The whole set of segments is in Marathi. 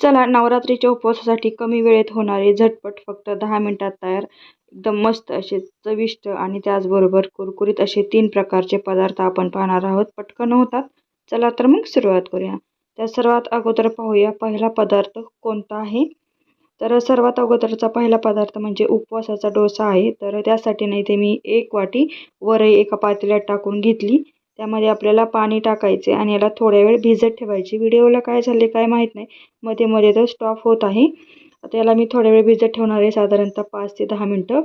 चला नवरात्रीच्या उपवासासाठी कमी वेळेत होणारे झटपट फक्त दहा मिनिटात तयार एकदम मस्त असे चविष्ट आणि त्याचबरोबर कुरकुरीत असे तीन प्रकारचे पदार्थ आपण पाहणार आहोत. पटकन होतात? चला तर मग सुरुवात करूया. त्या सर्वात अगोदर पाहूया पहिला पदार्थ कोणता आहे? तर सर्वात अगोदरचा पहिला पदार्थ म्हणजे उपवासाचा डोसा आहे. तर त्यासाठी नाही ते मी एक वाटी वरई एका पातेल्यात टाकून घेतली. त्यामध्ये आपल्याला पाणी टाकायचे आणि याला थोड्या वेळ भिजत ठेवायची. व्हिडिओला काय झाले काय माहीत नाही. मध्ये मध्ये तर स्टॉप होत आहे. आता याला मी थोड्या वेळ भिजत ठेवणार आहे. साधारणतः पाच ते दहा मिनटं.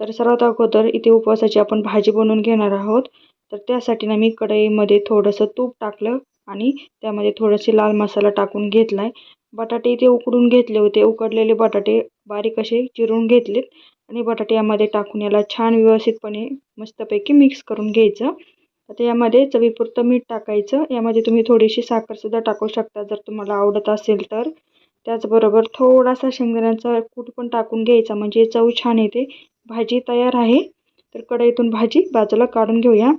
तर सर्वात अगोदर इथे उपवासाची आपण भाजी बनवून घेणार आहोत. तर त्यासाठी ना मी कढईमध्ये थोडंसं तूप टाकलं आणि त्यामध्ये थोडंसे लाल मसाला टाकून घेतला आहे बटाटे इथे उकडून घेतले होते. उकडलेले बटाटे बारीक असे चिरून घेतलेत. आणि बटाटे यामध्ये टाकून याला छान व्यवस्थितपणे मस्तपैकी मिक्स करून घ्यायचं. आता यामध्ये चवीपुरतं मीठ टाकायचं. यामध्ये तुम्ही थोडीशी साखरसुद्धा टाकू शकता जर तुम्हाला आवडत असेल तर. त्याचबरोबर थोडासा शेंगदाण्याचा कूट पण टाकून घ्यायचा म्हणजे चव छान येते. भाजी तयार आहे तर कढईतून भाजी बाजूला काढून घेऊया.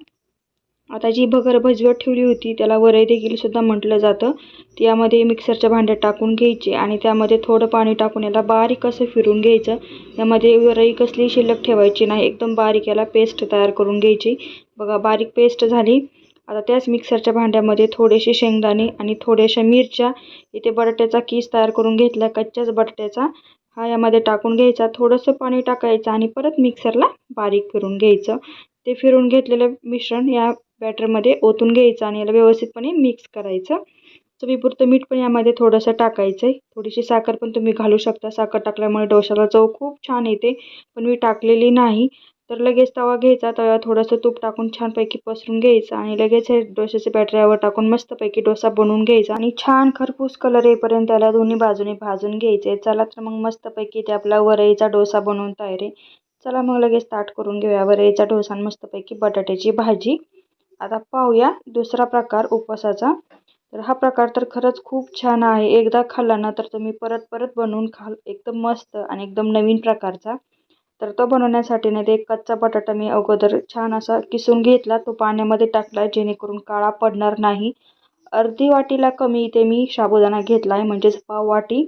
आता जी भगर भजवत ठेवली होती त्याला वरई देखील सुद्धा म्हटलं जातं. ती यामध्ये मिक्सरच्या भांड्यात टाकून घ्यायची आणि त्यामध्ये थोडं पाणी टाकून याला बारीक असं फिरून घ्यायचं. यामध्ये वरई कसली शिल्लक ठेवायची नाही एकदम बारीक याला पेस्ट तयार करून घ्यायची. बघा बारीक पेस्ट झाली. आता त्याच मिक्सरच्या भांड्यामध्ये थोडेसे शेंगदाणे आणि थोड्याशा मिरच्या इथे बटाट्याचा कीस तयार करून घेतला कच्च्याच बटाट्याचा. हा यामध्ये टाकून घ्यायचा थोडंसं पाणी टाकायचं आणि परत मिक्सरला बारीक फिरून घ्यायचं. ते फिरून घेतलेलं मिश्रण या बॅटरमध्ये ओतून घ्यायचं आणि याला व्यवस्थितपणे मिक्स करायचं. चवीपुरतं मीठ पण यामध्ये थोडंसं टाकायचं आहे थोडीशी साखर पण तुम्ही घालू शकता. साखर टाकल्यामुळे डोशाला चव खूप छान येते. पण मी टाकलेली नाही. तर लगेच तवा घ्यायचा. तव्यावर थोडंसं तूप टाकून छानपैकी पसरून घ्यायचं आणि लगेच हे डोशाचे बॅटर यावर टाकून मस्तपैकी डोसा बनवून घ्यायचा आणि छान खरपूस कलर येईपर्यंत त्याला दोन्ही बाजूने भाजून घ्यायचे. चला तर मग मस्तपैकी ते आपला वरईचा डोसा बनवून तयार आहे. चला मग लगेच ताट करून घेऊया वरईचा डोसा आणि मस्तपैकी बटाट्याची भाजी. आता पाहूया दुसरा प्रकार उपवासाचा. तर हा प्रकार तर खरंच खूप छान आहे. एकदा खाल्ला ना तर तुम्ही परत परत बनवून खाल. एकदम मस्त आणि एकदम नवीन प्रकारचा. तर तो बनवण्यासाठी नाही ते कच्चा बटाटा मी अगोदर छान असा किसून घेतला. तो पाण्यामध्ये टाकला जेणेकरून काळा पडणार नाही. अर्धी वाटीला कमी इथे मी साबुदाणा घेतला आहे म्हणजेच पाव वाटी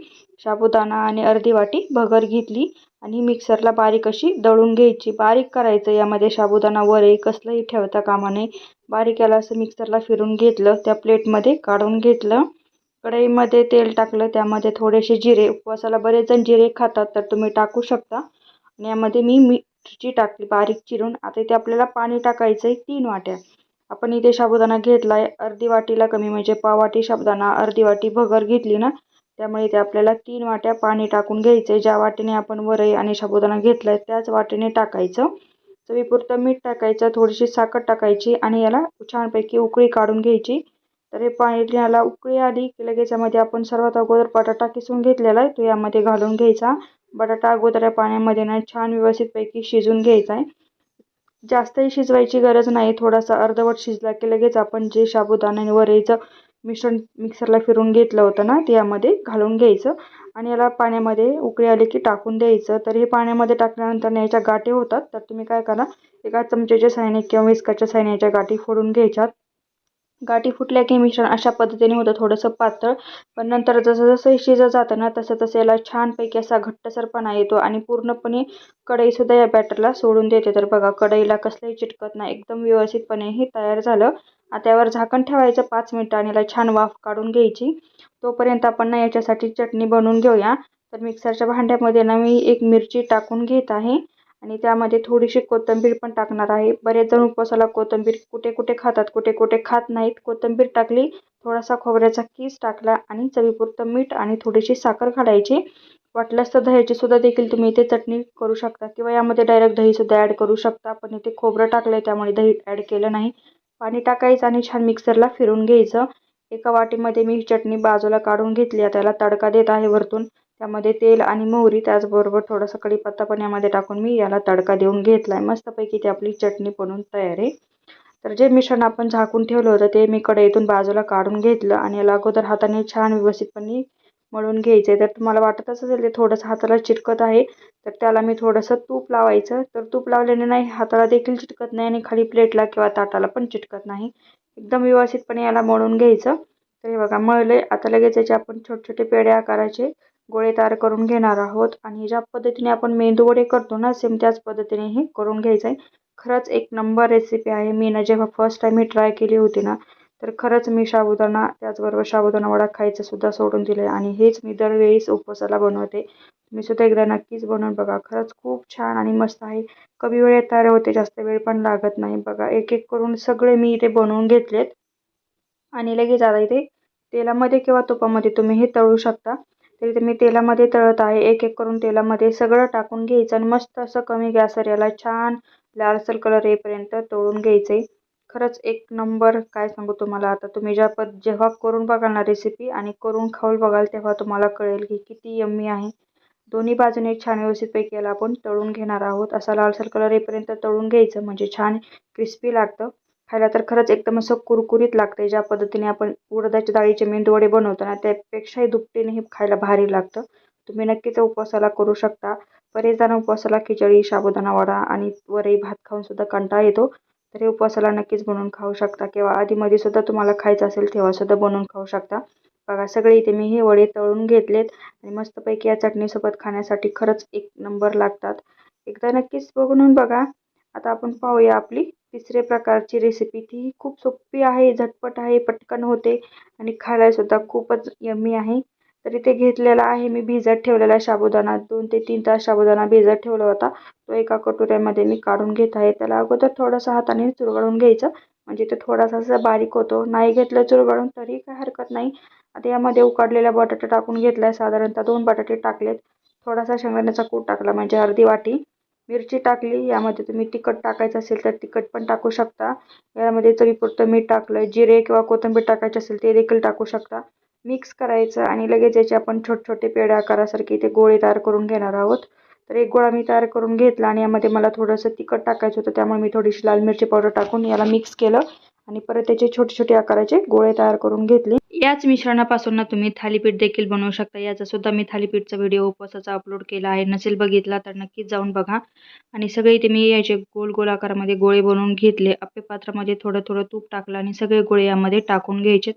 साबुदाणा आणि अर्धी वाटी भगर घेतली. आणि मिक्सरला बारीक अशी दळून घ्यायची. बारीक करायचं यामध्ये साबुदाणा वरे कसलंही ठेवता कामा नये. बारीक याला असं मिक्सरला फिरून घेतलं त्या प्लेटमध्ये काढून घेतलं. कढईमध्ये तेल टाकलं त्यामध्ये थोडेसे जिरे उपवासाला बरेच जण जिरे खातात तर तुम्ही टाकू शकता. आणि यामध्ये मी मिरची टाकली बारीक चिरून. आता इथे आपल्याला पाणी टाकायचं आहे तीन वाट्या. आपण इथे साबुदाणा घेतला आहे अर्धी वाटीला कमी म्हणजे पाव वाटी साबुदाणा अर्धी वाटी भगर घेतली ना त्यामुळे इथे आपल्याला तीन वाट्या पाणी टाकून घ्यायचं आहे ज्या वाटीने आपण वरई आणि साबुदाणा घेतला आहे त्याच वाटीने टाकायचं. चवीपुरतं मीठ टाकायचं थोडीशी साखर टाकायची आणि याला छानपैकी उकळी काढून घ्यायची. तर हे पाणी याला उकळी आली की लगेच यामध्ये आपण सर्वात अगोदर बटाटा किसून घेतलेला आहे. तो यामध्ये घालून घ्यायचा. बटाटा अगोदर या पाण्यामध्ये ना छान व्यवस्थितपैकी शिजून घ्यायचा आहे. जास्तही शिजवायची गरज नाही. थोडासा अर्धवट शिजला की लगेच आपण जे साबुदाण्याने वरेचं मिश्रण मिक्सरला फिरून घेतलं होतं ना ते यामध्ये घालून घ्यायचं. आणि याला पाण्यामध्ये उकळी आली की टाकून द्यायचं. तर हे पाण्यामध्ये टाकल्यानंतर याच्या गाठी होतात. तर तुम्ही काय करा एका चमच्याच्या सायने किंवा विस्काच्या सायने याच्या गाठी फोडून घ्यायच्यात. गाठी फुटल्या की मिश्रण अशा पद्धतीने होतं थोडंसं पातळ. पण नंतर जसं जसं शिजत जातं ना तसं तसं याला छानपैकी असा घट्टसरपणा येतो आणि पूर्णपणे कढईसुद्धा या बॅटरला सोडून देते. तर बघा कढईला कसलंही चिटकत नाही एकदम व्यवस्थितपणे हे तयार झालं. आता यावर झाकण ठेवायचं पाच मिनटं आणि याला छान वाफ काढून घ्यायची. तोपर्यंत आपण ना याच्यासाठी चटणी बनवून घेऊया. तर मिक्सरच्या भांड्यामध्ये ना मी एक मिरची टाकून घेत आहे. आणि त्यामध्ये थोडीशी कोथिंबीर पण टाकणार आहे. बरेच जण उपवासाला कोथिंबीर कुठे कुठे खातात कुठे कुठे खात नाहीत. कोथिंबीर टाकली थोडासा खोबऱ्याचा कीस टाकला आणि चवीपुरतं मीठ आणि थोडीशी साखर घालायची. वाटल्यास तर दह्याची सुद्धा देखील तुम्ही इथे चटणी करू शकता किंवा यामध्ये डायरेक्ट दहीसुद्धा ॲड करू शकता. पण इथे खोबरं टाकलं आहे त्यामुळे दही ॲड केलं नाही. पाणी टाकायचं आणि छान मिक्सरला फिरून घ्यायचं. एका वाटीमध्ये मी चटणी बाजूला काढून घेतली आहे. त्याला तडका देत आहे वरतून. त्यामध्ये तेल आणि मोहरी त्याचबरोबर थोडासा कढीपत्ता पण यामध्ये टाकून मी याला तडका देऊन घेतला आहे मस्तपैकी ती आपली चटणी बनवून तयार आहे. तर जे मिश्रण आपण झाकून ठेवलं होतं ते मी कढईतून बाजूला काढून घेतलं आणि याला अगोदर हाताने छान व्यवस्थितपणे मळून घ्यायचं आहे तर तुम्हाला वाटतच असेल ते थोडंसं हाताला चिटकत आहे तर त्याला मी थोडंसं तूप लावायचं. तर तूप लावल्याने नाही हाताला देखील चिटकत नाही आणि खाली प्लेटला किंवा ताटाला पण चिटकत नाही. एकदम व्यवस्थितपणे याला मळून घ्यायचं. तर हे बघा मळले आता लगेच याचे आपण छोटे छोटे पेढे आकाराचे गोळे तयार करून घेणार आहोत. आणि ज्या पद्धतीने आपण मेंदू वडे करतो ना सेम त्याच पद्धतीने हे करून घ्यायचं आहे खरंच एक नंबर रेसिपी आहे. मी ना जेव्हा फर्स्ट टाईम ही ट्राय केली होती ना तर खरंच मी साबुदाणा त्याचबरोबर साबुदाणा वडा खायचं सुद्धा सोडून दिलं आहे आणि हेच मी दरवेळीच उपवासाला बनवते. तुम्ही सुद्धा एकदा नक्कीच बनवून बघा. खरंच खूप छान आणि मस्त आहे. कमी वेळेत तयार होते जास्त वेळ पण लागत नाही. बघा एक एक करून सगळे मी इथे बनवून घेतलेत. आणि लगेच आता इथे तेलामध्ये किंवा तुपामध्ये तुम्ही हे तळू शकता. तर इथे मी तेलामध्ये तळत आहे. एक एक करून तेलामध्ये सगळं टाकून घ्यायचं आणि मस्त असं कमी गॅसवर याला छान लालसर कलर येईपर्यंत तळून घ्यायचं. आहे खरंच एक नंबर काय सांगू तुम्हाला आता? तुम्ही ज्या पद जेव्हा करून बघाल ना रेसिपी आणि करून खाऊन बघाल तेव्हा तुम्हाला कळेल की किती यम्मी आहे. दोन्ही बाजूने छान व्यवस्थितपैकी याला आपण तळून घेणार आहोत. असा लालसर कलर येईपर्यंत तळून घ्यायचं म्हणजे छान क्रिस्पी लागतं. खायला तर खरंच एकदम असं कुरकुरीत लागतं ज्या पद्धतीने आपण उडदाच्या डाळीचे मेंदूवडे बनवतो ना त्यापेक्षाही दुपटीने हे खायला भारी लागतं. तुम्ही नक्कीच उपवासाला करू शकता. बरेच जण उपवासाला खिचडी साबुदाणा वडा आणि वरही भात खाऊन सुद्धा कंटाळा येतो. तर हे उपवासाला नक्कीच बनवून खाऊ शकता किंवा आधीमध्ये सुद्धा तुम्हाला खायचं असेल तेव्हा सुद्धा बनवून खाऊ शकता. बघा सगळे इथे मी हे वडे तळून घेतलेत आणि मस्तपैकी या चटणीसोबत खाण्यासाठी खरंच एक नंबर लागतात. एकदा नक्कीच बघून बघा. आता आपण पाहूया आपली तिसरे प्रकारची रेसिपी ती खूप सोपी आहे झटपट आहे पटकन होते आणि खायलासुद्धा खूपच यम्मी आहे. तर इथे घेतलेला आहे मी भिजत ठेवलेला साबुदाणा. दोन ते तीन तास साबुदाणा भिजत ठेवला होता. तो एका कटोऱ्यामध्ये मी काढून घेत आहे. त्याला अगोदर थोडंसं हाताने चुरगळून घ्यायचं. म्हणजे ते थोडासा असं बारीक होतो. नाही घेतलं चुरगळून तरी काय हरकत नाही. आता यामध्ये उकडलेला बटाटा टाकून घेतला आहे साधारणतः दोन बटाटे टाकलेत. थोडासा शेंगदाण्याचा कूट टाकला. म्हणजे अर्धी वाटी. मिरची टाकली यामध्ये तुम्ही तिखट टाकायचं असेल तर तिखट पण टाकू शकता. यामध्ये चवीपुरतं मीठ टाकलं जिरे किंवा कोथिंबीर टाकायचे असेल ते देखील टाकू शकता. मिक्स करायचं आणि लगेच याचे आपण छोटे छोटे पेढ्या आकारासारखे इथे गोळे तयार करून घेणार आहोत. तर एक गोळा मी तयार करून घेतला आणि यामध्ये मला थोडंसं तिखट टाकायचं होतं त्यामुळे मी थोडीशी लाल मिरची पावडर टाकून याला मिक्स केलं आणि परत त्याचे छोटे छोटे आकाराचे गोळे तयार करून घेतले. याच मिश्रणापासून ना तुम्ही थालीपीठ देखील बनवू शकता. याचा सुद्धा मी थालीपीठचा व्हिडिओ उपवासाचा अपलोड केला आहे. नसेल बघितला तर नक्कीच जाऊन बघा. आणि सगळे इथे मी याचे गोल गोल आकारामध्ये गोळे बनवून घेतले. अप्पे पात्रामध्ये थोडं थोडं तूप टाकलं आणि सगळे गोळे यामध्ये टाकून घ्यायचे.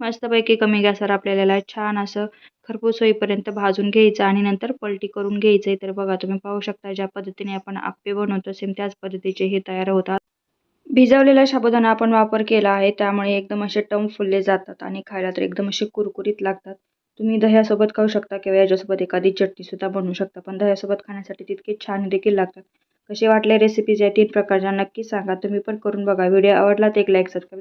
मस्तपैकी कमी गॅसवर आपल्याला छान असं खरपूस होईपर्यंत भाजून घ्यायचं आणि नंतर पलटी करून घ्यायचं तर बघा तुम्ही पाहू शकता ज्या पद्धतीने आपण आप्पे बनवतो सेम त्याच पद्धतीचे हे तयार होतात. भिजवलेला साबुदाणा आपण वापर केला आहे त्यामुळे एकदम असे टम फुलले जातात आणि खायला तर एकदम असे कुरकुरीत लागतात. तुम्ही दह्यासोबत खाऊ शकता किंवा याच्यासोबत एखादी चटणीसुद्धा बनवू शकता पण दह्यासोबत खाण्यासाठी तितके छान देखील लागतात. कसे वाटले रेसिपीज या तीन प्रकारच्या नक्की सांगा तुम्ही पण करून बघा. व्हिडिओ आवडला तर एक लाईक सबस्क्राईब